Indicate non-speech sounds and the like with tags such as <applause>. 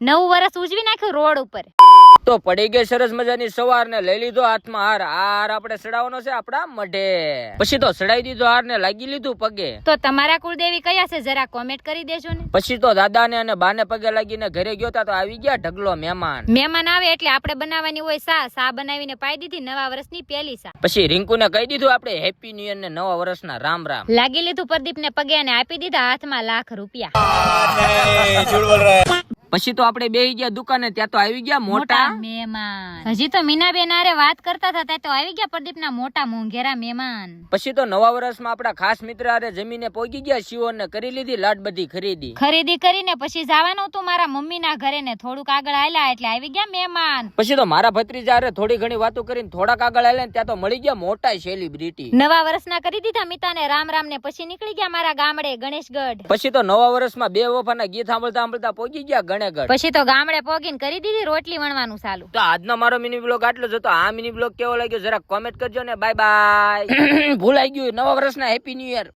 નવું વર્ષ ઉજવી નાખ્યું રોડ ઉપર. તો પડી ગઈ સરસ મજાની સવાર ને લઈ લીધો હાથમાં હાર. હાર આપણે સડાવવાનો છે આપણા મઢે. પછી તો સડાઈ દીધો હાર ને લાગી લીધું પગે. તો તમારા કુળદેવી કયા છે? જરા કોમેન્ટ કરી દેજો ને. પછી તો દાદા ને અને બાને પગે લાગીને ઘરે ગયો તા તો આવી ગયા ઢગલો મહેમાન. મહેમાન આવે એટલે આપણે બનાવવાની હોય સા. સા બનાવીને પાઈ દીધી નવા વર્ષની પહેલી સા. પછી રિંકુ ને કહી દીધું આપણે હેપી ન્યુ યર ને નવા વર્ષના રામ રામ. લાગી લીધું પ્રદીપ ને પગે અને આપી દીધા હાથમાં લાખ રૂપિયા. <laughs> પછી તો આપણે બેહી ગયા દુકાને ત્યાં તો આવી ગયા મોટા. મહેમાન. હજી તો મીનાબેન આરે વાત કરતા હતા ત્યાં તો આવી ગયા પ્રદીપના મોટા મોંઘેરા મહેમાન. પછી તો નવા વર્ષમાં આપણા ખાસ મિત્ર હારે જમીને પહોંચી ગયા શિવોન ને કરી લીધી લાડ બધી ખરીદી. ખરીદી કરીને પછી જવાનું હતું મારા મમ્મીના ઘરે ને થોડુંક આગળ આયલા એટલે આવી ગયા મહેમાન. પછી તો મારા ભત્રીજા આરે થોડી ઘણી વાતો કરીને થોડાક આગળ આવેલા ને ત્યાં તો મળી ગયા મોટા સેલિબ્રિટી નવા વર્ષના કરી દીધા મિતાને રામ રામ ને પછી નીકળી ગયા મારા ગામડે ગણેશગઢ. પછી તો નવા વર્ષમાં બે વફાના ગીત સાંભળતા સાંભળતા પહોંચી ગયા ગણેગઢ પછી તો ગામડે પોગીને કરી દીધી રોટલી વણવાનું ચાલુ. તો આજનો મારો મિની બ્લોગ આટલો જ હતો. આ મિની બ્લોગ કેવો લાગ્યો? જરા કોમેન્ટ કરજો ને. બાય બાય <coughs> ભૂલાઈ ગયું. નવા વર્ષના હેપી ન્યુ યર